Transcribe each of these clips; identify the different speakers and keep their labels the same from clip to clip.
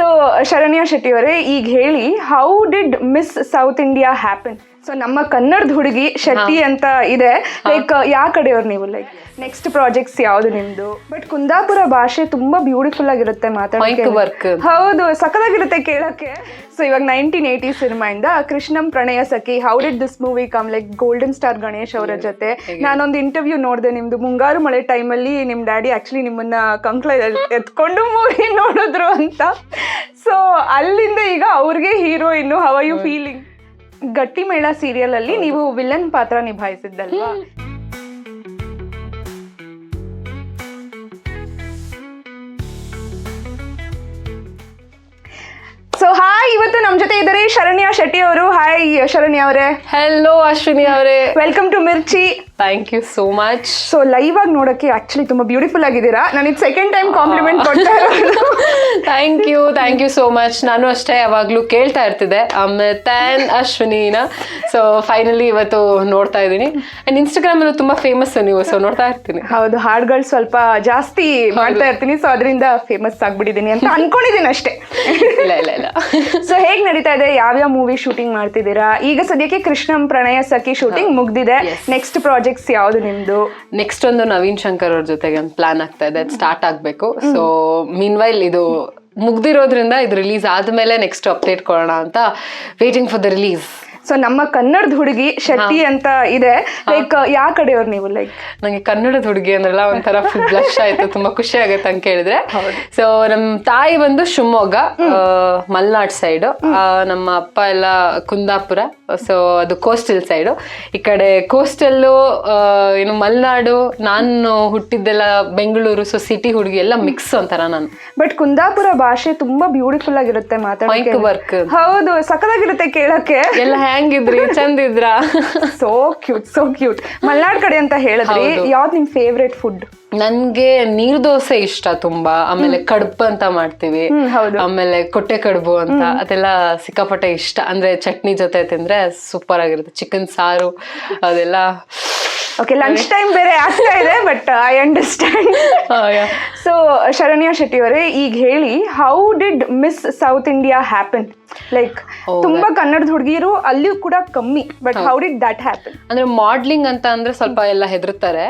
Speaker 1: So Sharanya Shetty ಅವರೇ ಈಗ ಹೇಳಿ how did Miss South India happen so ನಮ್ಮ ಕನ್ನಡದ ಹುಡುಗಿ ಶೆಟ್ಟಿ ಅಂತ ಇದೆ. ಲೈಕ್ ಯಾವ ಕಡೆಯವ್ರು ನೀವು? ಲೈಕ್ ನೆಕ್ಸ್ಟ್ ಪ್ರಾಜೆಕ್ಟ್ಸ್ ಯಾವ್ದು ನಿಮ್ದು? ಬಟ್ ಕುಂದಾಪುರ ಭಾಷೆ ತುಂಬಾ ಬ್ಯೂಟಿಫುಲ್ ಆಗಿರುತ್ತೆ ಮಾತಾಡೋಕೆ.
Speaker 2: Work.
Speaker 1: ಹೌದು ಸಖತ್ತಾಗಿರುತ್ತೆ ಕೇಳಕ್ಕೆ ಸೊ ಇವಾಗ nineteen eighty ಸಿನಿಮಾಯಿಂದ Krishnam Pranaya Sakhi how did this movie come like golden star Ganesh ಅವರ ಜೊತೆ. ನಾನೊಂದು ಇಂಟರ್ವ್ಯೂ ನೋಡಿದೆ ನಿಮ್ದು. ಮುಂಗಾರು ಮಳೆ ಟೈಮಲ್ಲಿ ನಿಮ್ ಡ್ಯಾಡಿ ಆಕ್ಚುಲಿ ನಿಮ್ಮನ್ನ ಕಂಕ್ಲ ಎತ್ಕೊಂಡು ಮೂವಿ ನೋಡಿದ್ರು ಅಂತ. ಸೊ ಅಲ್ಲಿಂದ ಈಗ ಅವ್ರಿಗೆ ಹೀರೋಯಿನ್ ಹವ ಯು ಫೀಲಿಂಗ್ ಗಟ್ಟಿ ಮೇಳ ಸೀರಿಯಲ್ ಅಲ್ಲಿ ನೀವು ವಿಲನ್ ಪಾತ್ರ ನಿಭಾಯಿಸಿದ್ದಲ್ವಾ? ಸೊ ಹಾಯ್ ಇವತ್ತು ನಮ್ಮ ಜೊತೆ ಇದ್ದಾರೆ ಶರಣ್ಯ ಶೆಟ್ಟಿ ಅವರು. ಹಾಯ್ ಶರಣ್ಯ ಅವರೇ.
Speaker 2: ಹೆಲೋ ಅಶ್ವಿನಿ ಅವರೇ.
Speaker 1: Welcome to Mirchi
Speaker 2: thank you so much
Speaker 1: so live ಆಗಿ ನೋಡಕ್ಕೆ ಆಕ್ಚುಲಿ ತುಂಬಾ ಬ್ಯೂಟಿಫುಲ್ ಆಗಿದ್ದೀರಾ? ನಾನು ಇದು ಸೆಕೆಂಡ್ ಟೈಮ್ ಕಾಂಪ್ಲಿಮೆಂಟ್ ಕೊಡ್ತಾ ಇರೋದು.
Speaker 2: Thank you thank you so much ನಾನು ಅಷ್ಟೇ ಯಾವಾಗಲೂ ಕೇಳ್ತಾ ಇರ್ತಿದ್ದೆ ಅಮಿತಾನ್ ಅಶ್ವಿನಿನ. ಸೊ ಫೈನಲಿ ಇವತ್ತು ನೋಡ್ತಾ ಇದ್ದೀನಿ. ಆ್ಯಂಡ್ ಇನ್ಸ್ಟಾಗ್ರಾಮಲ್ಲೂ ತುಂಬ ಫೇಮಸ್ ನೀವು ಸೊ ನೋಡ್ತಾ ಇರ್ತೀನಿ.
Speaker 1: ಹೌದು ಹಾಡುಗಳು ಸ್ವಲ್ಪ ಜಾಸ್ತಿ ಮಾಡ್ತಾ ಇರ್ತೀನಿ ಸೊ ಅದರಿಂದ ಫೇಮಸ್ ಆಗ್ಬಿಟ್ಟಿದ್ದೀನಿ ಅಂತ ಅನ್ಕೊಂಡಿದ್ದೀನಿ ಅಷ್ಟೇ.
Speaker 2: ಇಲ್ಲ ಇಲ್ಲ ಇಲ್ಲ.
Speaker 1: ಸೊ ಹೇಗೆ ನಡೀತಾ ಇದೆ? ಯಾವ್ಯಾವ ಮೂವಿ ಶೂಟಿಂಗ್ ಮಾಡ್ತಿದ್ದೀರಾ? ಈಗ ಸದ್ಯಕ್ಕೆ ಕೃಷ್ಣಂ ಪ್ರಣಯ ಸಖಿ ಶೂಟಿಂಗ್ ಮುಗ್ದಿದೆ. ನೆಕ್ಸ್ಟ್ ಪ್ರಾಜೆಕ್ಟ್ಸ್ ಯಾವ್ದು ನಿಮ್ದು?
Speaker 2: ನೆಕ್ಸ್ಟ್ ಒಂದು ನವೀನ್ ಶಂಕರ್ ಅವ್ರ ಜೊತೆಗೆ ಒಂದು ಪ್ಲಾನ್ ಆಗ್ತಾ ಇದೆ. ಸ್ಟಾರ್ಟ್ ಆಗಬೇಕು. ಸೊ ಮೀನ್ ವೈಲ್ ಇದು ಮುಗ್ದಿರೋದ್ರಿಂದ ಇದು ರಿಲೀಸ್ ಆದಮೇಲೆ ನೆಕ್ಸ್ಟ್ ಅಪ್ಡೇಟ್ ಕೊಡೋಣ ಅಂತ waiting for the release
Speaker 1: so ನಮ್ಮ ಕನ್ನಡದ ಹುಡುಗಿ ಶೆಟ್ಟಿ ಅಂತ ಇದೆ. ಲೈಕ್ ಯಾವ ಕಡೆಯವ್ರು ನೀವು? ಲೈಕ್
Speaker 2: ನಂಗೆ ಕನ್ನಡದ ಹುಡುಗಿ ಅಂದ್ರಲ್ಲ ಒಂಥರ ಫುಲ್ ಬ್ಲಶ್ ಆಯ್ತು ತುಂಬಾ ಖುಷಿ ಆಗುತ್ತೆ ಅಂತ ಕೇಳಿದ್ರೆ. ಸೊ ನಮ್ ತಾಯಿ ಬಂದು ಶಿವಮೊಗ್ಗ ಮಲ್ನಾಡ್ ಸೈಡ್ ನಮ್ಮ ಅಪ್ಪ ಎಲ್ಲ ಕುಂದಾಪುರ ಸೊ ಅದು ಕೋಸ್ಟಲ್ ಸೈಡು ಈ ಕಡೆ ಕೋಸ್ಟಲ್ಲು ಏನು ಮಲ್ನಾಡು ನಾನು ಹುಟ್ಟಿದ್ದೆಲ್ಲ ಬೆಂಗಳೂರು ಸೊ ಸಿಟಿ ಹುಡುಗಿ ಎಲ್ಲ ಮಿಕ್ಸ್ ಅಂತಾರ ನಾನು.
Speaker 1: ಬಟ್ ಕುಂದಾಪುರ ಭಾಷೆ ತುಂಬಾ ಬ್ಯೂಟಿಫುಲ್ ಆಗಿರುತ್ತೆ ಮಾತಾಡೋಕೆ.
Speaker 2: ವರ್ಕ್.
Speaker 1: ಹೌದು ಸಖತ್ತಾಗಿರುತ್ತೆ ಕೇಳಕ್ಕೆ
Speaker 2: ಎಲ್ಲ ಹೆಂಗಿದ್ರಿ? ಚಂದಿದ್ರ
Speaker 1: so cute so cute Malnad ಕಡೆ ಅಂತ ಹೇಳಿದ್ರಿ ಯಾವ್ದು ನಿಮ್ ಫೇವ್ರೆಟ್ ಫುಡ್
Speaker 2: ನನ್ಗೆ ನೀರ್ ದೋಸೆ ಇಷ್ಟ ತುಂಬಾ. ಆಮೇಲೆ ಕಡುಬು ಅಂತ ಮಾಡ್ತೀವಿ.
Speaker 1: ಹೌದು.
Speaker 2: ಆಮೇಲೆ ಕೊಟ್ಟೆ ಕಡ್ಬು ಅಂತ. ಅದೆಲ್ಲ ಸಿಕ್ಕಾಪಟ್ಟೆ ಇಷ್ಟ. ಅಂದ್ರೆ ಚಟ್ನಿ ಜೊತೆ ತಿಂದ್ರೆ ಸೂಪರ್ ಆಗಿರುತ್ತೆ. ಚಿಕನ್ ಸಾರು ಅದೆಲ್ಲ
Speaker 1: ಓಕೆ ಲಂಚ್ ಟೈಮ್ ಬೇರೆ ಆಗ್ತಾ ಇದೆ but I understand so Sharanya Shetty ಅವರೇ ಈಗ ಹೇಳಿ how did Miss South India happen like ತುಂಬಾ ಕನ್ನಡದ ಹುಡುಗಿಯರು ಅಲ್ಲಿಯೂ ಕೂಡ ಕಮ್ಮಿ but how did that happen
Speaker 2: ಅಂದ್ರೆ ಮಾಡ್ಲಿಂಗ್ ಅಂತ ಅಂದ್ರೆ ಸ್ವಲ್ಪ ಎಲ್ಲ ಹೆದರ್ತಾರೆ.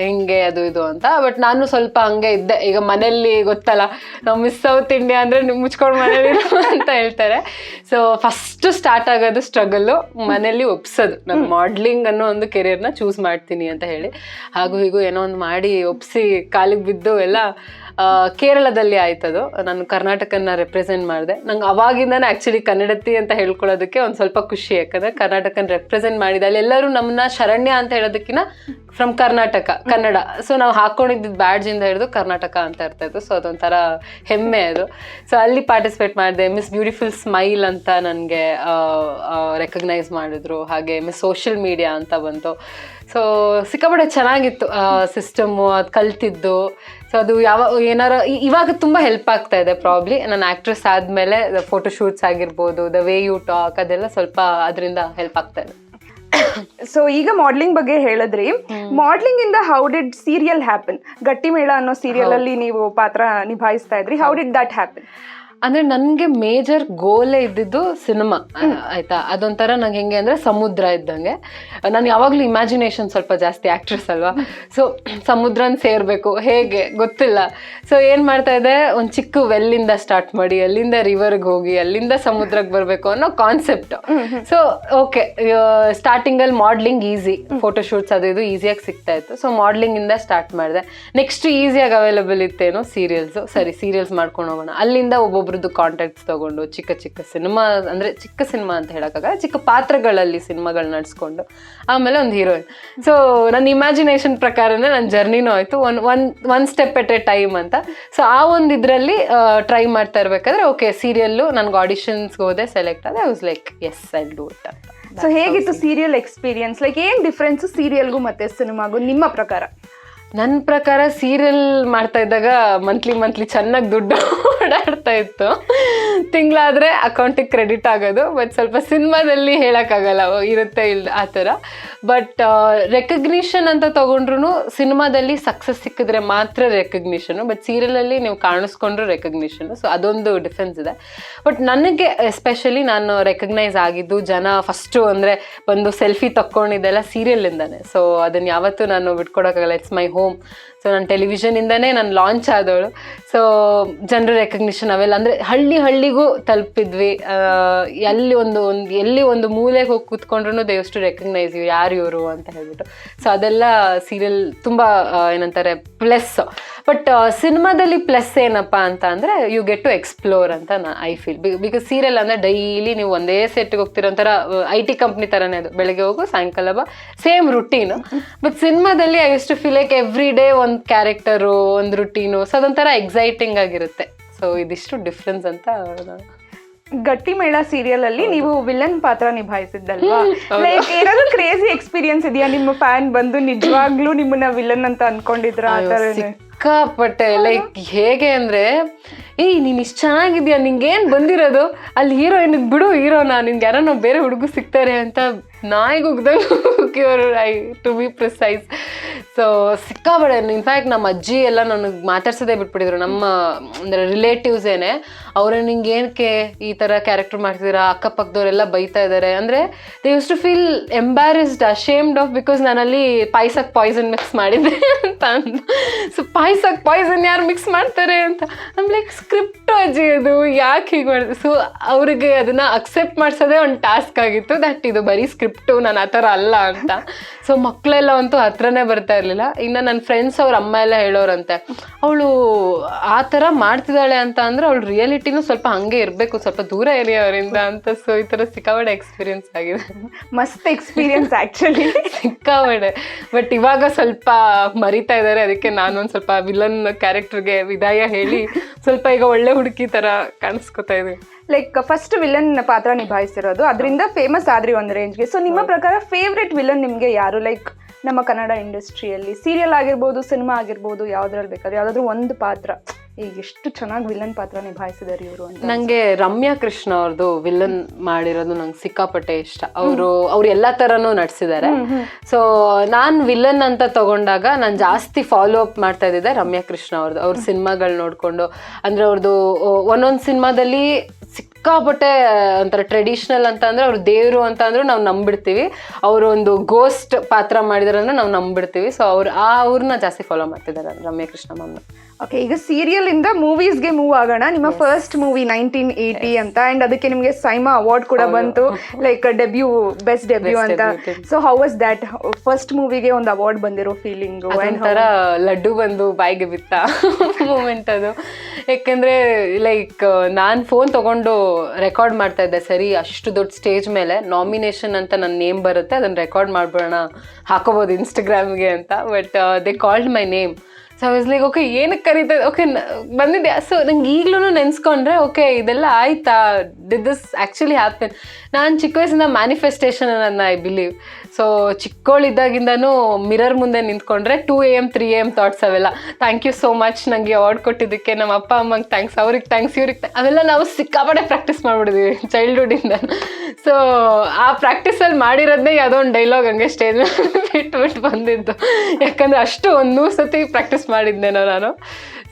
Speaker 2: ಹೆಂಗೆ ಅದು ಇದು ಅಂತ. ಬಟ್ ನಾನು ಸ್ವಲ್ಪ ಹಂಗೆ ಇದ್ದೆ. ಈಗ ಮನೆಯಲ್ಲಿ ಗೊತ್ತಲ್ಲ ನಾವು ಮಿಸ್ ಸೌತ್ ಇಂಡಿಯಾ ಅಂದ್ರೆ ಮುಚ್ಕೊಂಡು ಮನೇಲಿ ಅಂತ ಹೇಳ್ತಾರೆ. ಸೊ ಫಸ್ಟ್ ಸ್ಟಾರ್ಟ್ ಆಗೋದು ಸ್ಟ್ರಗಲ್ಲು ಮನೇಲಿ ಒಪ್ಸೋದು. ನಾನು ಮಾಡ್ಲಿಂಗ್ ಅನ್ನೋ ಒಂದು ಕೆರಿಯರ್ನ ಚೂಸ್ ಮಾಡ್ತೀನಿ ಅಂತ ಹೇಳಿ. ಹಾಗೂ ಹೀಗೂ ಏನೋ ಒಂದು ಮಾಡಿ ಒಪ್ಸಿ ಕಾಲಿಗೆ ಬಿದ್ದು ಎಲ್ಲ ಕೇರಳದಲ್ಲಿ ಆಯ್ತದು. ನಾನು ಕರ್ನಾಟಕನ ರೆಪ್ರೆಸೆಂಟ್ ಮಾಡಿದೆ. ನಂಗೆ ಅವಾಗಿಂದನೇ ಆ್ಯಕ್ಚುಲಿ ಕನ್ನಡತಿ ಅಂತ ಹೇಳ್ಕೊಳ್ಳೋದಕ್ಕೆ ಒಂದು ಸ್ವಲ್ಪ ಖುಷಿ, ಯಾಕಂದ್ರೆ ಕರ್ನಾಟಕನ ರೆಪ್ರೆಸೆಂಟ್ ಮಾಡಿದೆ. ಅಲ್ಲಿ ಎಲ್ಲರೂ ನಮ್ಮನ್ನ ಶರಣ್ಯ ಅಂತ ಹೇಳೋದಕ್ಕಿಂತ ಫ್ರಮ್ ಕರ್ನಾಟಕ, ಕನ್ನಡ. ಸೊ ನಾವು ಹಾಕೊಂಡಿದ್ದ ಬ್ಯಾಡ್ಜಿಂದ ಹಿಡಿದು ಕರ್ನಾಟಕ ಅಂತ ಇರ್ತಾ ಇತ್ತು. ಸೊ ಅದೊಂಥರ ಹೆಮ್ಮೆ ಅದು. ಸೊ ಅಲ್ಲಿ ಪಾರ್ಟಿಸಿಪೇಟ್ ಮಾಡಿದೆ. ಮಿಸ್ ಬ್ಯೂಟಿಫುಲ್ ಸ್ಮೈಲ್ ಅಂತ ನನಗೆ ರೆಕಗ್ನೈಸ್ ಮಾಡಿದ್ರು. ಹಾಗೆ ಮಿಸ್ ಸೋಷಿಯಲ್ ಮೀಡಿಯಾ ಅಂತ ಬಂತು. ಸೊ ಸಿಕ್ಕಾಪಟ್ಟೆ ಚೆನ್ನಾಗಿತ್ತು ಸಿಸ್ಟಮು ಅದು ಕಲ್ತಿದ್ದು. ಸೊ ಅದು ಯಾವ ಏನಾರ ಇವಾಗ ತುಂಬ ಹೆಲ್ಪ್ ಆಗ್ತಾ ಇದೆ ಪ್ರಾಬ್ಲಿ ನಾನು ಆ್ಯಕ್ಟ್ರೆಸ್ ಆದಮೇಲೆ ಫೋಟೋ ಶೂಟ್ಸ್ ಆಗಿರ್ಬೋದು ದ ವೇ ಯು ಟಾಕ್ ಅದೆಲ್ಲ ಸ್ವಲ್ಪ ಅದರಿಂದ ಹೆಲ್ಪ್ ಆಗ್ತಾ ಇದೆ.
Speaker 1: ಸೊ ಈಗ ಮಾಡ್ಲಿಂಗ್ ಬಗ್ಗೆ ಹೇಳಿದ್ರಿ. ಮಾಡ್ಲಿಂಗ್ ಇಂದ ಹೌ ಡಿಡ್ ಸೀರಿಯಲ್ ಹ್ಯಾಪನ್ ಗಟ್ಟಿ ಮೇಳ ಅನ್ನೋ ಸೀರಿಯಲ್ ಅಲ್ಲಿ ನೀವು ಪಾತ್ರ ನಿಭಾಯಿಸ್ತಾ ಇದ್ರಿ. ಹೌ ಡಿಡ್ ದಟ್ ಹ್ಯಾಪನ್
Speaker 2: ಅಂದ್ರೆ ನನ್ಗೆ ಮೇಜರ್ ಗೋಲೇ ಇದ್ದಿದ್ದು ಸಿನಿಮಾ ಆಯ್ತಾ? ಅದೊಂಥರ ನಂಗೆ ಹೆಂಗೆ ಅಂದ್ರೆ ಸಮುದ್ರ ಇದ್ದಂಗೆ. ನಾನು ಯಾವಾಗ್ಲೂ ಇಮ್ಯಾಜಿನೇಷನ್ ಸ್ವಲ್ಪ ಜಾಸ್ತಿ ಆಕ್ಟ್ರೆಸ್ ಅಲ್ವಾ? ಸೊ ಸಮುದ್ರನ್ ಸೇರ್ಬೇಕು. ಹೇಗೆ? ಗೊತ್ತಿಲ್ಲ. ಸೊ ಏನ್ ಮಾಡ್ತಾ ಇದೆ ಒಂದ್ ಚಿಕ್ಕ ವೆಲ್ಲಿಂದ ಸ್ಟಾರ್ಟ್ ಮಾಡಿ ಅಲ್ಲಿಂದ ರಿವರ್ಗೆ ಹೋಗಿ ಅಲ್ಲಿಂದ ಸಮುದ್ರಕ್ಕೆ ಬರಬೇಕು ಅನ್ನೋ ಕಾನ್ಸೆಪ್ಟ್ ಸೊ ಓಕೆ ಸ್ಟಾರ್ಟಿಂಗ್ ಅಲ್ಲಿ ಮಾಡ್ಲಿಂಗ್ ಈಸಿ ಫೋಟೋ ಶೂಟ್ಸ್ ಅದು ಇದು ಈಸಿಯಾಗಿ ಸಿಗ್ತಾ ಇತ್ತು. ಸೊ ಮಾಡ್ಲಿಂಗ್ ಇಂದ ಸ್ಟಾರ್ಟ್ ಮಾಡಿದೆ. ನೆಕ್ಸ್ಟ್ ಈಸಿಯಾಗಿ ಅವೈಲಬಲ್ ಇತ್ತೇನೋ ಸೀರಿಯಲ್ಸ್ ಸರಿ ಸೀರಿಯಲ್ಸ್ ಮಾಡ್ಕೊಂಡು ಹೋಗೋಣ. ಅಲ್ಲಿಂದ ಒಬ್ಬೊಬ್ರದ್ದು ಕಾಂಟ್ಯಾಕ್ಟ್ಸ್ ತಗೊಂಡು ಚಿಕ್ಕ ಚಿಕ್ಕ ಸಿನಿಮಾ ಅಂದ್ರೆ ಚಿಕ್ಕ ಸಿನಿಮಾ ಅಂತ ಹೇಳೋಕ್ಕಾಗಲ್ಲ ಚಿಕ್ಕ ಪಾತ್ರಗಳಲ್ಲಿ ಸಿನಿಮಾಗಳು ನಡ್ಸ್ಕೊಂಡು ಆಮೇಲೆ ಒಂದು ಹೀರೋಯಿನ್ ಸೊ ನನ್ನ ಇಮ್ಯಾಜಿನೇಷನ್ ಪ್ರಕಾರನೇ ನನ್ನ ಜರ್ನಿನೂ ಆಯ್ತು. One one one step at a time ಅಂತ. ಸೊ ಆ ಒಂದು ಇದರಲ್ಲಿ ಟ್ರೈ ಮಾಡ್ತಾ ಇರ್ಬೇಕಾದ್ರೆ ಓಕೆ ಸೀರಿಯಲ್ಲು ನನ್ಗೆ ಆಡಿಷನ್ಸ್ಗೆ ಹೋದೆ ಸೆಲೆಕ್ಟ್ ಆದೆ I was like as I do it ಅಂತ.
Speaker 1: ಸೊ ಹೇಗಿತ್ತು ಸೀರಿಯಲ್ ಎಕ್ಸ್ಪೀರಿಯನ್ಸ್ ಲೈಕ್ ಏನ್ ಡಿಫ್ರೆನ್ಸ್ ಸೀರಿಯಲ್ಗೂ ಮತ್ತೆ ಸಿನಿಮಾಗೂ ನಿಮ್ಮ ಪ್ರಕಾರ?
Speaker 2: ನನ್ನ ಪ್ರಕಾರ ಸೀರಿಯಲ್ ಮಾಡ್ತಾ ಇದ್ದಾಗ ಮಂತ್ಲಿ ಮಂತ್ಲಿ ಚೆನ್ನಾಗಿ ದುಡ್ಡು ಓಡಾಡ್ತಾ ಇತ್ತು. ತಿಂಗಳಾದರೆ ಅಕೌಂಟಿಗೆ ಕ್ರೆಡಿಟ್ ಆಗೋದು ಬಟ್ ಸ್ವಲ್ಪ ಸಿನಿಮಾದಲ್ಲಿ ಹೇಳೋಕ್ಕಾಗಲ್ಲ ಇರುತ್ತೆ ಇಲ್ಲ ಆ ಥರ. ಬಟ್ ರೆಕಗ್ನಿಷನ್ ಅಂತ ತೊಗೊಂಡ್ರು ಸಿನಿಮಾದಲ್ಲಿ ಸಕ್ಸಸ್ ಸಿಕ್ಕಿದ್ರೆ ಮಾತ್ರ ರೆಕಗ್ನಿಷನು ಬಟ್ ಸೀರಿಯಲಲ್ಲಿ ನೀವು ಕಾಣಿಸ್ಕೊಂಡ್ರು ರೆಕಗ್ನಿಷನು ಸೊ ಅದೊಂದು ಡಿಫ್ರೆನ್ಸ್ ಇದೆ. ಬಟ್ ನನಗೆ ಎಸ್ಪೆಷಲಿ ನಾನು ರೆಕಗ್ನೈಸ್ ಆಗಿದ್ದು ಜನ ಫಸ್ಟು ಅಂದರೆ ಬಂದು ಸೆಲ್ಫಿ ತಕ್ಕೊಂಡಿದ್ದೆಲ್ಲ ಸೀರಿಯಲಿಂದಾನೆ ಸೊ ಅದನ್ನು ಯಾವತ್ತೂ ನಾನು ಬಿಟ್ಕೊಡೋಕ್ಕಾಗಲ್ಲ ಇಟ್ಸ್ ಮೈ ಹೋಮ್ языком, ಸೊ ನಾನು ಟೆಲಿವಿಷನಿಂದನೇ ನಾನು ಲಾಂಚ್ ಆದವಳು. ಸೊ ಜನರ ರೆಕಗ್ನಿಷನ್ ಅವೆಲ್ಲ ಅಂದರೆ ಹಳ್ಳಿ ಹಳ್ಳಿಗೂ ತಲುಪಿದ್ವಿ. ಎಲ್ಲಿ ಒಂದು ಒಂದು, ಎಲ್ಲಿ ಒಂದು ಮೂಲೆಗೆ ಹೋಗಿ ಕೂತ್ಕೊಂಡ್ರು ದೇ ರೆಕಗ್ನೈಸ್ ಯು ಯಾರು ಇವರು ಅಂತ ಹೇಳ್ಬಿಟ್ಟು. ಸೊ ಅದೆಲ್ಲ ಸೀರಿಯಲ್ ತುಂಬ ಏನಂತಾರೆ ಪ್ಲಸ್ ಬಟ್ ಸಿನಿಮಾದಲ್ಲಿ ಪ್ಲಸ್ ಏನಪ್ಪ ಅಂತ ಅಂದರೆ ಯು ಗೆಟ್ ಟು ಎಕ್ಸ್ಪ್ಲೋರ್ ಅಂತ ನಾ ಐ ಫೀಲ್ ಬಿಕಾಸ್ ಸೀರಿಯಲ್ ಅಂದರೆ ಡೈಲಿ ನೀವು ಒಂದೇ ಸೆಟ್ಗೆ ಹೋಗ್ತಿರೋ ಒಂಥರ ಐ ಟಿ ಕಂಪ್ನಿ ಥರನೇ ಅದು. ಬೆಳಗ್ಗೆ ಹೋಗು, ಸಾಯಂಕಾಲ ಬಾ. ಸೇಮ್ ರುಟೀನು ಬಟ್ ಸಿನಿಮಾದಲ್ಲಿ I use to feel like every day ಒಂದು ಕ್ಯಾರೆಕ್ಟರು ಒಂದು ರುಟೀನು ಸೊ ಅದೊಂಥರ ಎಕ್ಸೈಟಿಂಗ್ ಆಗಿರುತ್ತೆ. ಸೊ ಇದಿಷ್ಟು ಡಿಫ್ರೆನ್ಸ್ ಅಂತ ನಾನು
Speaker 1: ಗಟ್ಟಿ ಮೇಳ ಸೀರಿಯಲ್ ಅಲ್ಲಿ ನೀವು ವಿಲನ್ ಪಾತ್ರ ನಿಭಾಯಿಸಿದ್ದಲ್ವಾ? ಲೈಕ್ ಏನಾದ್ರು ಕ್ರೇಜಿ ಎಕ್ಸ್ಪೀರಿಯನ್ಸ್ ಇದೆಯಾ? ನಿಮ್ಮ ಫ್ಯಾನ್ ಬಂದು ನಿಜವಾಗ್ಲೂ ನಿಮ್ಮನ್ನ ವಿಲನ್ ಅಂತ ಅನ್ಕೊಂಡಿದ್ರ? ಆ ಥರ
Speaker 2: ಸಿಕ್ಕಾಪಟ್ಟೆ ಲೈಕ್ ಹೇಗೆ ಅಂದ್ರೆ ಏಯ್ ನೀನ್ ಇಷ್ಟು ಚೆನ್ನಾಗಿದ್ಯಾ? ನಿಂಗೇನು ಬಂದಿರೋದು? ಅಲ್ಲಿ ಹೀರೋಯಿನ್ ಬಿಡು ಹೀರೋನ ನಿನ್ಗೆ ಯಾರನ್ನ ಬೇರೆ ಹುಡುಗು ಸಿಗ್ತಾರೆ ಅಂತ ನಾಯಿಗೆ ಉಗ್ದಂಗೆ I to be precise so ಸಿಕ್ಕಾಬಡ in fact ನಮ್ಮ ಅಜ್ಜಿ ಎಲ್ಲ ನನಗೆ ಮಾತಾಡ್ಸೋದೇ ಬಿಟ್ಬಿಟ್ಟಿದ್ರು. ನಮ್ಮ ಅಂದರೆ ರಿಲೇಟಿವ್ಸ್ ಏನೆ ಅವ್ರ ನಿಂಗೆ ಏನಕ್ಕೆ ಈ ಥರ ಕ್ಯಾರೆಕ್ಟರ್ ಮಾಡ್ತಿದ್ದೀರಾ? ಅಕ್ಕಪಕ್ಕದವರೆಲ್ಲ ಬೈತಾ ಇದ್ದಾರೆ ಅಂದರೆ they use to feel embarrassed ashamed of because ನಾನಲ್ಲಿ ಪಾಯ್ಸಕ್ಕೆ ಪಾಯ್ಸನ್ ಮಿಕ್ಸ್ ಮಾಡಿದ್ದೆ ಅಂತ ಅಂದು. ಸೊ ಪಾಯ್ಸಕ್ಕೆ ಪಾಯ್ಸನ್ ಯಾರು ಮಿಕ್ಸ್ ಮಾಡ್ತಾರೆ ಅಂತ. ಆಮ್ ಲೈಕ್ ಸ್ಕ್ರಿಪ್ಟ್ ಅಜ್ಜಿ ಅದು ಯಾಕೆ ಹೀಗೆ ಮಾಡಿದೆ? ಸೊ ಅವ್ರಿಗೆ ಅದನ್ನ ಅಕ್ಸೆಪ್ಟ್ ಮಾಡಿಸೋದೇ ಒಂದು ಟಾಸ್ಕ್ ಆಗಿತ್ತು. ದಟ್ ಇದು ಬರೀ ಸ್ಕ್ರಿಪ್ಟು ನಾನು ಆ ಥರ ಅಲ್ಲ ಅಂತ. ಸೊ ಮಕ್ಕಳೆಲ್ಲ ಅಂತೂ ಹತ್ರನೇ ಬರ್ತಾ ಇರಲಿಲ್ಲ. ಇನ್ನು ನನ್ನ ಫ್ರೆಂಡ್ಸ್ ಅವ್ರ ಅಮ್ಮ ಎಲ್ಲ ಹೇಳೋರಂತೆ. ಅವಳು ಆ ಥರ ಮಾಡ್ತಿದ್ದಾಳೆ ಅಂತ ಅಂದರೆ ಅವಳು ರಿಯಾಲಿಟಿನೂ ಸ್ವಲ್ಪ ಹಾಗೆ ಇರಬೇಕು. ಸ್ವಲ್ಪ ದೂರ ಇರಿ ಅವರಿಂದ ಅಂತ. ಸೊ ಈ ಥರ ಸಿಕ್ಕಾಪಡೆ ಎಕ್ಸ್ಪೀರಿಯನ್ಸ್ ಆಗಿದೆ.
Speaker 1: ಮಸ್ತ್ ಎಕ್ಸ್ಪೀರಿಯನ್ಸ್ ಆ್ಯಕ್ಚುಲಿ
Speaker 2: ಸಿಕ್ಕಾಬೇಡ ಬಟ್ ಇವಾಗ ಸ್ವಲ್ಪ ಮರಿತಾ ಇದ್ದಾರೆ ಅದಕ್ಕೆ ನಾನು ಒಂದು ಸ್ವಲ್ಪ ವಿಲನ್ ಕ್ಯಾರೆಕ್ಟರ್ಗೆ ವಿದಾಯ ಹೇಳಿ ಸ್ವಲ್ಪ ಈಗ ಒಳ್ಳೆ ಹುಡುಕಿ ತರ ಕಾಣಿಸ್ಕೊತಾ ಇದೆ.
Speaker 1: ಲೈಕ್ ಫಸ್ಟ್ ವಿಲನ್ ಪಾತ್ರ ನಿಭಾಯಿಸಿರೋದು ಅದರಿಂದ ಫೇಮಸ್ ಆದ್ರಿ ಒಂದು ರೇಂಜ್ಗೆ ಸೊ ನಿಮ್ಮ ಪ್ರಕಾರ ಫೇವ್ರೆಟ್ ವಿಲನ್ ನಿಮಗೆ ಯಾರು? ಲೈಕ್ ನಮ್ಮ ಕನ್ನಡ ಇಂಡಸ್ಟ್ರಿಯಲ್ಲಿ ಸೀರಿಯಲ್ ಆಗಿರ್ಬೋದು ಸಿನಿಮಾ ಆಗಿರ್ಬೋದು ಯಾವ್ದ್ರಲ್ಲಿ ಬೇಕಾದ್ರೆ ಯಾವ್ದಾದ್ರು ಒಂದು ಪಾತ್ರ. ಈಗ ಎಷ್ಟು ಚೆನ್ನಾಗಿ ವಿಲನ್ ಪಾತ್ರ ನಿಭಾಯಿಸಿದಾರೆ ಇವರು ಅಂತ
Speaker 2: ನಂಗೆ ರಮ್ಯಾ ಕೃಷ್ಣ ಅವ್ರದ್ದು ವಿಲನ್ ಮಾಡಿರೋದು ನಂಗೆ ಸಿಕ್ಕಾಪಟ್ಟೆ ಇಷ್ಟ. ಅವರು ಅವ್ರು ಎಲ್ಲಾ ತರನು ನಡ್ಸಿದ್ದಾರೆ ಸೊ ನಾನ್ ವಿಲನ್ ಅಂತ ತಗೊಂಡಾಗ ನಾನು ಜಾಸ್ತಿ ಫಾಲೋ ಅಪ್ ಮಾಡ್ತಾ ಇದ್ದಿದ್ದೆ ರಮ್ಯಾ ಕೃಷ್ಣ ಅವ್ರದ್ದು ಅವ್ರ ಸಿನಿಮಾಗಳು ನೋಡ್ಕೊಂಡು ಅಂದ್ರೆ ಅವ್ರದ್ದು ಒಂದೊಂದು ಸಿನಿಮಾದಲ್ಲಿ ಸಿಕ್ಕಾಪಟ್ಟೆ ಒಂಥರ ಟ್ರೆಡಿಷ್ನಲ್ ಅಂತ ಅಂದ್ರೆ ಅವ್ರು ದೇವರು ಅಂತ ಅಂದ್ರೆ ನಾವು ನಂಬಿಡ್ತೀವಿ. ಅವರು ಒಂದು ಗೋಸ್ಟ್ ಪಾತ್ರ ಮಾಡಿದಾರೆ ಅಂದ್ರೆ ನಾವು ನಂಬಿಡ್ತೀವಿ. ಸೊ ಅವ್ರು ಆ ಅವ್ರನ್ನ ಜಾಸ್ತಿ ಫಾಲೋ ಮಾಡ್ತಿದ್ದಾರೆ ರಮ್ಯಾ ಕೃಷ್ಣ ಮ್ಯಾಮ್ನ
Speaker 1: ಓಕೆ ಈಗ ಸೀರಿಯಲ್ ಇಂದ ಮೂವೀಸ್ಗೆ ಮೂವ್ ಆಗೋಣ. ನಿಮ್ಮ ಫಸ್ಟ್ ಮೂವಿ ನೈನ್ಟೀನ್ ಏಯ್ಟಿ ಅಂತ ಅಂಡ್ ಅದಕ್ಕೆ ನಿಮಗೆ ಸೈಮಾ ಅವಾರ್ಡ್ ಕೂಡ ಬಂತು. ಲೈಕ್ ಡೆಬ್ಯೂ ಬೆಸ್ಟ್ ಡೆಬ್ಯೂ ಅಂತ. So how was that first ಮೂವಿಗೆ ಒಂದು ಅವಾರ್ಡ್ ಬಂದಿರೋ ಫೀಲಿಂಗು
Speaker 2: ಒಂಥರ ಲಡ್ಡು ಬಂದು ಬಾಯಿಗೆ ಬಿತ್ತ ಮೂಮೆಂಟ್ ಅದು. ಯಾಕೆಂದ್ರೆ ಲೈಕ್ ನಾನು ಫೋನ್ ತಗೊಂಡು ರೆಕಾರ್ಡ್ ಮಾಡ್ತಾ ಇದ್ದೆ. ಸರಿ, ಅಷ್ಟು ದೊಡ್ಡ ಸ್ಟೇಜ್ ಮೇಲೆ ನಾಮಿನೇಷನ್ ಅಂತ ನನ್ನ ನೇಮ್ ಬರುತ್ತೆ, ಅದನ್ನ ರೆಕಾರ್ಡ್ ಮಾಡ್ಬಿಡೋಣ, ಹಾಕೋಬೋದು ಇನ್ಸ್ಟಾಗ್ರಾಮ್ಗೆ ಅಂತ. But they called my name so is like okay ಏನಕ್ಕೆ ಕರೀತಾ ಓಕೆ ಬಂದಿದ್ದೆ. ಸೊ ನಂಗೆ ಈಗಲೂ ನೆನೆಸ್ಕೊಂಡ್ರೆ ಓಕೆ ಇದೆಲ್ಲ ಆಯ್ತಾ? ಡಿಡ್ ದಿಸ್ ಆ್ಯಕ್ಚುಲಿ ಹ್ಯಾಪನ್ ನಾನು ಚಿಕ್ಕ ವಯಸ್ಸಿಂದ ಮ್ಯಾನಿಫೆಸ್ಟೇಷನ್ ನನ್ನ ಐ ಬಿಲೀವ್ ಸೊ ಚಿಕ್ಕವಳಿದ್ದಾಗಿಂದನೂ ಮಿರರ್ ಮುಂದೆ ನಿಂತ್ಕೊಂಡ್ರೆ two A M three A M thoughts ಅವೆಲ್ಲ. ಥ್ಯಾಂಕ್ ಯು ಸೋ ಮಚ್ ನನಗೆ ಅವಾರ್ಡ್ ಕೊಟ್ಟಿದ್ದಕ್ಕೆ ನಮ್ಮ ಅಪ್ಪ, ಅಮ್ಮಂಗೆ ಥ್ಯಾಂಕ್ಸ್ ಅವ್ರಿಗೆ ಥ್ಯಾಂಕ್ಸ್ ಇವ್ರಿಗೆ ಅವೆಲ್ಲ ನಾವು ಸಿಕ್ಕಾಪಡೆ ಪ್ರಾಕ್ಟೀಸ್ ಮಾಡ್ಬಿಡಿದ್ವಿ ಚೈಲ್ಡ್ಹುಡ್ಡಿಂದ ಸೊ ಆ ಪ್ರಾಕ್ಟೀಸಲ್ಲಿ ಮಾಡಿರೋದನ್ನೇ ಯಾವುದೋ ಒಂದು ಡೈಲಾಗ್ ಹಂಗೆ ಸ್ಟೇಜ್ ಮೇಲೆ ಬಿಟ್ಟು ಬಂದಿದ್ದು. ಯಾಕಂದ್ರೆ ಅಷ್ಟು ಒಂದು ಸತಿ ಪ್ರಾಕ್ಟೀಸ್ ಮಾಡಿದ್ನೇನೋ ನಾನು.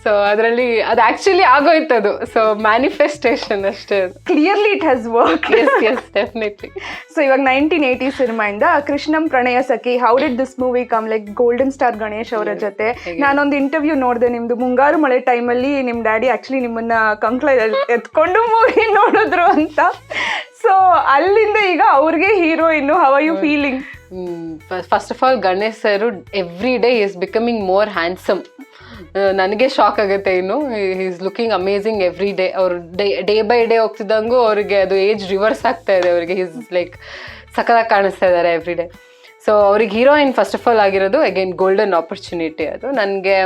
Speaker 2: ಸೊ ಅದರಲ್ಲಿ ಅದು ಆ್ಯಕ್ಚುಲಿ ಆಗೋಯ್ತದು. ಸೊ ಮ್ಯಾನಿಫೆಸ್ಟೇಷನ್ ಅಷ್ಟೇ ಅದು.
Speaker 1: Clearly it has work
Speaker 2: as definitely
Speaker 1: so ಇವಾಗ nineteen eighty ಸಿನಿಮಾಯಿಂದ Krishnam Pranaya Sakhi how did this movie come like golden star Ganesh ಅವರ ಜೊತೆ. ನಾನೊಂದು ಇಂಟರ್ವ್ಯೂ ನೋಡಿದೆ ನಿಮ್ದು. ಮುಂಗಾರು ಮಳೆ ಟೈಮಲ್ಲಿ ನಿಮ್ಮ ಡ್ಯಾಡಿ ಆಕ್ಚುಲಿ ನಿಮ್ಮನ್ನ ಕಂಕ್ಲ ಎತ್ಕೊಂಡು ಮೂವಿ ನೋಡಿದ್ರು ಅಂತ. ಸೊ ಅಲ್ಲಿಂದ ಈಗ ಅವ್ರಿಗೆ heroine how you feeling
Speaker 2: first of all Ganesh sir every day is becoming more handsome ನನಗೆ ಶಾಕ್ ಆಗುತ್ತೆ ಇನ್ನು. Is looking amazing every day ಅವ್ರು ಡೇ ಡೇ ಬೈ ಡೇ ಹೋಗ್ತಿದ್ದಂಗೂ ಅವ್ರಿಗೆ ಅದು ಏಜ್ ರಿವರ್ಸ್ ಆಗ್ತಾ ಇದೆ ಅವರಿಗೆ. ಈಸ್ ಲೈಕ್ ಸಖತ್ತಾಗಿ ಕಾಣಿಸ್ತಾ ಇದ್ದಾರೆ ಎವ್ರಿ ಡೇ ಸೊ ಅವ್ರಿಗೆ ಹೀರೋಯಿನ್ ಫಸ್ಟ್ ಆಫ್ ಆಲ್ ಆಗಿರೋದು ಅಗೇನ್ ಗೋಲ್ಡನ್ ಆಪರ್ಚುನಿಟಿ ಅದು. ನನಗೆ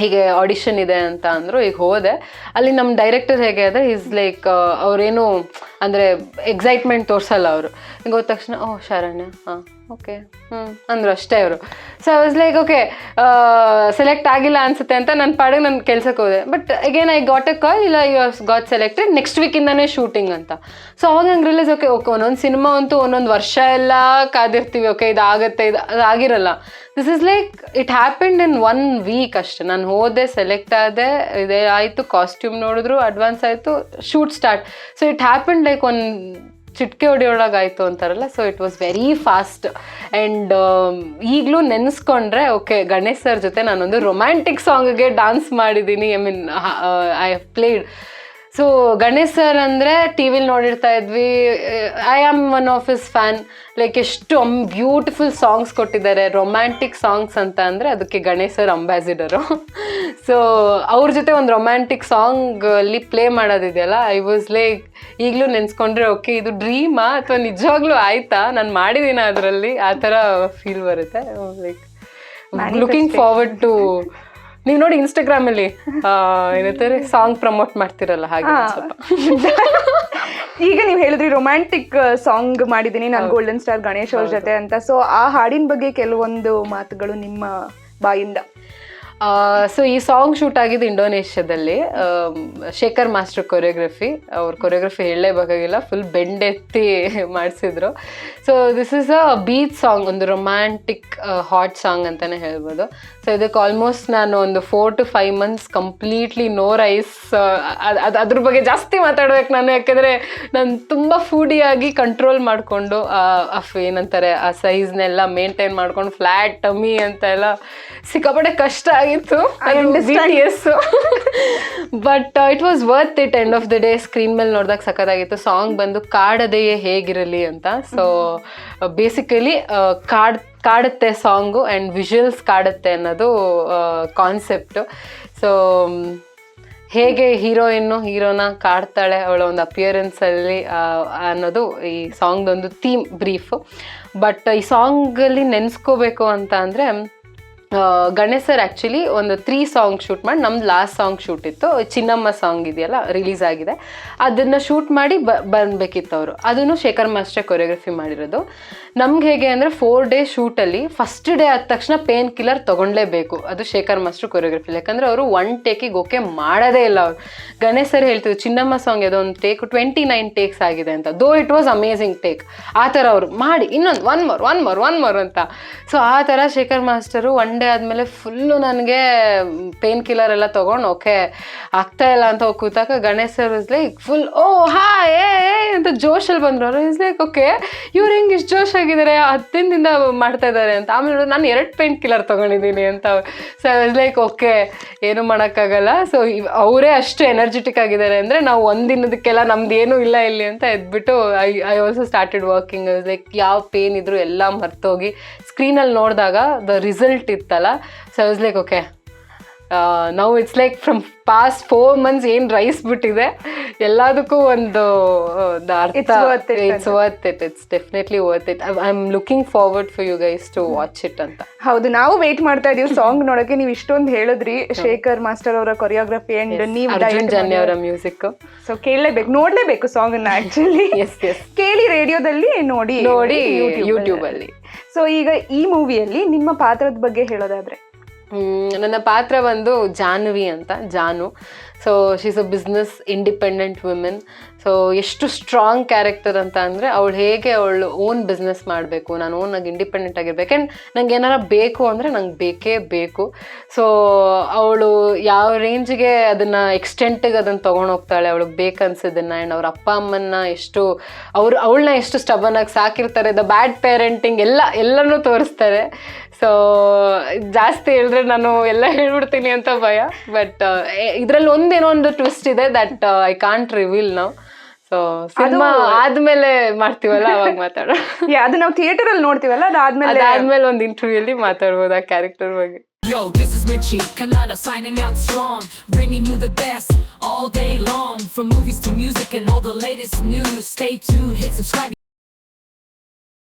Speaker 2: ಹೀಗೆ ಆಡಿಷನ್ ಇದೆ ಅಂತ ಅಂದರು ಈಗ ಹೋದೆ. ಅಲ್ಲಿ ನಮ್ಮ ಡೈರೆಕ್ಟರ್ ಹೇಗೆ ಅಂದರೆ ಈಸ್ ಲೈಕ್ ಅವರೇನು, ಅಂದರೆ ಎಕ್ಸೈಟ್ಮೆಂಟ್ ತೋರಿಸಲ್ಲ ಅವರು. ಹಿಂಗೆ ಹೋದ ತಕ್ಷಣ ಓಹ್ ಶರಣ್ಯ, ಹಾಂ. Okay hmm. ಅಂದ್ರು ಅಷ್ಟೇ ಅವರು. So I was like okay select ಆಗಿಲ್ಲ ಅನ್ಸುತ್ತೆ ಅಂತ ನನ್ನ ಪಾಡಿಗೆ ನನ್ನ ಕೆಲ್ಸಕ್ಕೆ ಹೋದೆ. But again I got a call ಇಲ್ಲ ಯು ಗಾಟ್ ಸೆಲೆಕ್ಟೆಡ್ ನೆಕ್ಸ್ಟ್ ವೀಕಿಂದಾನೇ ಶೂಟಿಂಗ್ ಅಂತ. ಸೊ ಅವಾಗ ನಂಗೆ ರಿಲೀಸ್ ಓಕೆ ಓಕೆ ಒಂದೊಂದು ಸಿನಿಮಾ ಅಂತೂ ಒಂದೊಂದು ವರ್ಷ ಎಲ್ಲ ಕಾದಿರ್ತೀವಿ ಓಕೆ ಇದಾಗುತ್ತೆ, ಇದು, ಅದಾಗಿರಲ್ಲ. This is like it happened in one week ಅಷ್ಟೆ. ನಾನು ಹೋದೆ ಸೆಲೆಕ್ಟ್ ಆದೆ, ಇದೇ ಆಯಿತು ಕಾಸ್ಟ್ಯೂಮ್ ನೋಡಿದ್ರು ಅಡ್ವಾನ್ಸ್ ಆಯಿತು shoot start so it happened like one ಚಿಟ್ಕೆ ಹೊಡಿಯೊಳಗಾಯ್ತು ಅಂತಾರಲ್ಲ so it was very fast and ಈಗಲೂ ನೆನೆಸ್ಕೊಂಡ್ರೆ ಓಕೆ ಗಣೇಶ್ ಸರ್ ಜೊತೆ ನಾನೊಂದು ರೊಮ್ಯಾಂಟಿಕ್ ಸಾಂಗ್ಗೆ ಡಾನ್ಸ್ ಮಾಡಿದ್ದೀನಿ I mean I have played so Ganesh sir ಅಂದರೆ ಟಿ ವಿಲಿ ನೋಡಿರ್ತಾ ಇದ್ವಿ. I am one of his fan like ಎಷ್ಟು ಬ್ಯೂಟಿಫುಲ್ ಸಾಂಗ್ಸ್ ಕೊಟ್ಟಿದ್ದಾರೆ. ರೊಮ್ಯಾಂಟಿಕ್ ಸಾಂಗ್ಸ್ ಅಂತ ಅಂದರೆ ಅದಕ್ಕೆ ಗಣೇಶ್ ಸರ್ ಅಂಬಾಸಿಡರು ಸೊ ಅವ್ರ ಜೊತೆ ಒಂದು ರೊಮ್ಯಾಂಟಿಕ್ ಸಾಂಗ್ ಅಲ್ಲಿ ಪ್ಲೇ ಮಾಡೋದಿದೆಯಲ್ಲ ಐ ವಾಸ್ ಲೈಕ್ ಈಗಲೂ ನೆನೆಸ್ಕೊಂಡ್ರೆ ಓಕೆ ಇದು ಡ್ರೀಮಾ ಅಥವಾ ನಿಜವಾಗ್ಲೂ ಆಯ್ತಾ? ನಾನು ಮಾಡಿದ್ದೀನ ಅದರಲ್ಲಿ. ಆ ಥರ ಫೀಲ್ ಬರುತ್ತೆ. ಲೈಕ್ ಲುಕಿಂಗ್ ಫಾರ್ವರ್ಡ್ ಟು ನೀವು ನೋಡಿ ಇನ್ಸ್ಟಾಗ್ರಾಮ್ ಅಲ್ಲಿ ಆ, ಏನಂತಾರೆ ಸಾಂಗ್ ಪ್ರಮೋಟ್ ಮಾಡ್ತಿರಲ್ಲ ಹಾಗೆ ಸ್ವಲ್ಪ.
Speaker 1: ಈಗ ನೀವು ಹೇಳಿದ್ರಿ ರೊಮ್ಯಾಂಟಿಕ್ ಸಾಂಗ್ ಮಾಡಿದ್ದೀನಿ ನಾನು ಗೋಲ್ಡನ್ ಸ್ಟಾರ್ ಗಣೇಶ್ ಅವ್ರ ಜೊತೆ ಅಂತ. ಸೊ ಆ ಹಾಡಿನ ಬಗ್ಗೆ ಕೆಲವೊಂದು ಮಾತುಗಳು ನಿಮ್ಮ ಬಾಯಿಂದ.
Speaker 2: ಸೊ ಈ ಸಾಂಗ್ ಶೂಟ್ ಆಗಿದ್ದು ಇಂಡೋನೇಷ್ಯಾದಲ್ಲಿ ಶೇಖರ್ ಮಾಸ್ಟರ್ ಕೊರಿಯೋಗ್ರಫಿ ಅವ್ರ ಕೊರಿಯೋಗ್ರಫಿ ಹೇಳಲೇಬೇಕಾಗಿಲ್ಲ ಫುಲ್ ಬೆಂಡೆತ್ತಿ ಮಾಡಿಸಿದ್ರು. So this is a beach song ಒಂದು ರೊಮ್ಯಾಂಟಿಕ್ ಹಾಟ್ ಸಾಂಗ್ ಅಂತಲೇ ಹೇಳ್ಬೋದು. ಸೊ ಇದಕ್ಕೆ ಆಲ್ಮೋಸ್ಟ್ ನಾನು ಒಂದು four to five months completely no rice ಅದು ಅದ್ರ ಬಗ್ಗೆ ಜಾಸ್ತಿ ಮಾತಾಡ್ಬೇಕು ನಾನು ಯಾಕೆಂದರೆ ನಾನು ತುಂಬ ಫುಡಿಯಾಗಿ ಕಂಟ್ರೋಲ್ ಮಾಡಿಕೊಂಡು ಅಫ್ ಏನಂತಾರೆ ಆ ಸೈಜ್ನೆಲ್ಲ ಮೇಂಟೈನ್ ಮಾಡ್ಕೊಂಡು ಫ್ಲ್ಯಾಟ್ ಟಮ್ಮಿ ಅಂತ ಎಲ್ಲ ಸಿಕ್ಕಾಪಟ್ಟೆ ಕಷ್ಟ ಆಗಿತ್ತು. Yes but it was worth it end of the day screen ಮೇಲೆ ನೋಡಿದಾಗ ಸಖತ್ತಾಗಿತ್ತು. ಸಾಂಗ್ ಬಂದು ಕಾಡದೆಯೇ ಹೇಗಿರಲಿ ಅಂತ. ಸೊ ಬೇಸಿಕಲಿ ಕಾಡ್ ಕಾಡುತ್ತೆ ಸಾಂಗು ಆ್ಯಂಡ್ ವಿಷುವಲ್ಸ್ ಕಾಡುತ್ತೆ ಅನ್ನೋದು ಕಾನ್ಸೆಪ್ಟು ಸೊ ಹೇಗೆ ಹೀರೋಯಿನ್ನು, ಹೀರೋನ ಕಾಡ್ತಾಳೆ, ಅವಳ ಒಂದು ಅಪಿಯರೆನ್ಸಲ್ಲಿ ಅನ್ನೋದು ಈ ಸಾಂಗ್ದೊಂದು ಥೀಮ್ ಬ್ರೀಫು ಬಟ್ ಈ ಸಾಂಗಲ್ಲಿ ನೆನೆಸ್ಕೋಬೇಕು ಅಂತ ಅಂದರೆ ಗಣೇಶ್ ಸರ್ ಆ್ಯಕ್ಚುಲಿ ಒಂದು ತ್ರೀ ಸಾಂಗ್ ಶೂಟ್ ಮಾಡಿ, ನಮ್ದು ಲಾಸ್ಟ್ ಸಾಂಗ್ ಶೂಟ್ ಇತ್ತು. ಚಿನ್ನಮ್ಮ ಸಾಂಗ್ ಇದೆಯಲ್ಲ ರಿಲೀಸ್ ಆಗಿದೆ. ಅದನ್ನು ಶೂಟ್ ಮಾಡಿ ಬ, ಬಂದಬೇಕಿತ್ತು ಅವರು. ಅದನ್ನು ಶೇಖರ್ ಮಾಸ್ಟರ್ ಕೊರಿಯೋಗ್ರಫಿ ಮಾಡಿರೋದು. ನಮ್ಗೆ ಹೇಗೆ ಅಂದರೆ ಫೋರ್ ಡೇ ಶೂಟಲ್ಲಿ ಫಸ್ಟ್ ಡೇ ಆದ ತಕ್ಷಣ ಪೇನ್ ಕಿಲ್ಲರ್ ತೊಗೊಂಡಲೇಬೇಕು. ಅದು ಶೇಖರ್ ಮಾಸ್ಟರ್ ಕೊರಿಯೋಗ್ರಫಿ ಯಾಕಂದರೆ ಅವರು ಒನ್ ಟೇಕಿಗೆ ಓಕೆ ಮಾಡೋದೇ ಇಲ್ಲ ಅವರು. ಗಣೇಶ್ ಹೇಳ್ತಿದ್ರು, ಚಿನ್ನಮ್ಮ ಸಾಂಗ್ ಯಾವುದೋ ಒಂದು ಟೇಕ್ ಟ್ವೆಂಟಿ ನೈನ್ ಟೇಕ್ಸ್ ಆಗಿದೆ ಅಂತ. Though it was amazing take ಆ ಥರ ಅವರು ಮಾಡಿ, ಇನ್ನೊಂದು one more one more one more ಅಂತ. ಸೊ ಆ ಥರ ಶೇಖರ್ ಮಾಸ್ಟರು ಒನ್ ಆದಮೇಲೆ ಫುಲ್ಲು ನನಗೆ ಪೇನ್ ಕಿಲ್ಲರ್ ಎಲ್ಲ ತೊಗೊಂಡು, ಓಕೆ, ಆಗ್ತಾ ಇಲ್ಲ ಅಂತ ಹೋಗಿ ಕೂತಾಗ Ganesh sir is like full ಓ ಹಾ ಏ ಅಂತ ಜೋಶಲ್ಲಿ ಬಂದರು ಅವರು. ಇಸ್ ಲೈಕ್ ಓಕೆ, ಇವ್ರು ಹೆಂಗೆ ಇಷ್ಟು ಜೋಶ್ ಆಗಿದ್ದಾರೆ ಹತ್ತು ದಿನದಿಂದ ಮಾಡ್ತಾ ಇದ್ದಾರೆ ಅಂತ. ಆಮೇಲೆ ನಾನು ಎರಡು ಪೇನ್ ಕಿಲ್ಲರ್ ತೊಗೊಂಡಿದ್ದೀನಿ ಅಂತ. ಸೊ ಇಸ್ ಲೈಕ್ ಓಕೆ, ಏನು ಮಾಡೋಕ್ಕಾಗಲ್ಲ. ಸೊ ಅವರೇ ಅಷ್ಟು ಎನರ್ಜೆಟಿಕ್ ಆಗಿದ್ದಾರೆ ಅಂದರೆ ನಾವು ಒಂದಿನದಕ್ಕೆಲ್ಲ ನಮ್ದು ಏನೂ ಇಲ್ಲ ಇಲ್ಲಿ ಅಂತ ಎದ್ಬಿಟ್ಟು I I also started working like ಯಾವ ಪೇನ್ ಇದ್ರು ಎಲ್ಲ ಮರ್ತೋಗಿ. ಸ್ಕ್ರೀನಲ್ಲಿ ನೋಡಿದಾಗ ದ ರಿಸಲ್ಟ್ ಇತ್ತಲ್ಲ ಸೊ ವಾಸ್ ಲೈಕ್ ಓಕೆ ನಾವು it's like from past four months ಏನು ರೈಸ್ ಬಿಟ್ಟಿದೆ? ಎಲ್ಲದಕ್ಕೂ ಒಂದು ಅರ್ಥ. It's worth it it's definitely worth it I am looking forward for you guys to watch it ಅಂತ.
Speaker 1: ಹೌದು ನಾವು ವೇಟ್ ಮಾಡ್ತಾ ಇದೀವಿ ಸಾಂಗ್ ನೋಡೋಕೆ ನೀವು ಇಷ್ಟೊಂದು ಹೇಳಿದ್ರಿ. ಶೇಖರ್ ಮಾಸ್ಟರ್ ಅವರ ಕೊರಿಯೋಗ್ರಫಿ ಅಂಡ್ ನೀವು
Speaker 2: ಅವರ ಮ್ಯೂಸಿಕ್
Speaker 1: ಸೊ ಕೇಳಲೇಬೇಕು. ನೋಡ್ಲೇಬೇಕು ಸಾಂಗ್ ಅನ್ನ ಆಕ್ಚುಲಿ
Speaker 2: ಎಸ್ ಎಸ್
Speaker 1: ಕೇಳಿ ರೇಡಿಯೋದಲ್ಲಿ ನೋಡಿ.
Speaker 2: ನೋಡಿ ಯೂಟ್ಯೂಬ್ ಅಲ್ಲಿ.
Speaker 1: ಸೊ ಈಗ ಈ ಮೂವಿಯಲ್ಲಿ ನಿಮ್ಮ ಪಾತ್ರದ ಬಗ್ಗೆ ಹೇಳೋದಾದ್ರೆ?
Speaker 2: ನನ್ನ ಪಾತ್ರ ಬಂದು ಜಾನ್ವಿ ಅಂತ, Janu. So she's a business independent women so ಎಷ್ಟು ಸ್ಟ್ರಾಂಗ್ ಕ್ಯಾರೆಕ್ಟರ್ ಅಂತ ಅಂದರೆ ಅವಳು ಹೇಗೆ ಅವಳು ಓನ್ ಬಿಸ್ನೆಸ್ ಮಾಡಬೇಕು, ನಾನು ಓನಾಗಿ ಇಂಡಿಪೆಂಡೆಂಟ್ ಆಗಿರ್ಬೇಕು. ಆ್ಯಂಡ್ ನಂಗೆ ಏನಾರ ಬೇಕು ಅಂದರೆ ನಂಗೆ ಬೇಕೇ ಬೇಕು. ಸೊ ಅವಳು ಯಾವ ರೇಂಜ್ಗೆ ಅದನ್ನು ಎಕ್ಸ್ಟೆಂಟಿಗೆ ಅದನ್ನು ತೊಗೊಂಡೋಗ್ತಾಳೆ ಅವಳಿಗೆ ಬೇಕನ್ಸಿದ್ದನ್ನು ಆ್ಯಂಡ್ ಅವ್ರ ಅಪ್ಪ ಅಮ್ಮನ್ನ ಎಷ್ಟು, ಅವ್ರು, ಅವಳನ್ನ ಎಷ್ಟು ಸ್ಟಬನ್ನಾಗಿ ಸಾಕಿರ್ತಾರೆ ದ ಬ್ಯಾಡ್ ಪೇರೆಂಟಿಂಗ್ ಎಲ್ಲ, ಎಲ್ಲನೂ ತೋರಿಸ್ತಾರೆ. ಸೊ ಜಾಸ್ತಿ ಹೇಳಿದ್ರೆ ನಾನು ಎಲ್ಲ ಹೇಳ್ಬಿಡ್ತೀನಿ ಅಂತ ಭಯ. ಬಟ್ ಇದರಲ್ಲಿ ಒಂದೇನೋ ಒಂದು ಟ್ವಿಸ್ಟ್ ಇದೆ ದಟ್ ಐ ಕಾಂಟ್ ರಿವೀಲ್ ನಾವು ಸಿನಿಮಾ ಆದ್ಮೇಲೆ ಮಾಡ್ತೀವಲ್ಲ ಅವಾಗ ಮಾತಾಡೋಣ
Speaker 1: Yeah, ಅದು ನಾವು ಥಿಯೇಟರ್ ಅಲ್ಲಿ ನೋಡ್ತೀವಲ್ಲ ಅದಾದ್ಮೇಲೆ
Speaker 2: ಅದಾದ್ಮೇಲೆ ಒಂದು ಇಂಟರ್ವ್ಯೂ ಅಲ್ಲಿ ಮಾತಾಡ್ಬೋದು ಆ ಕ್ಯಾರೆಕ್ಟರ್ ಬಗ್ಗೆ
Speaker 3: Yo, this is Richie Canada signing out strong, bringing you the best all day long. From movies to music and all the latest news. Stay tuned, hit subscribe.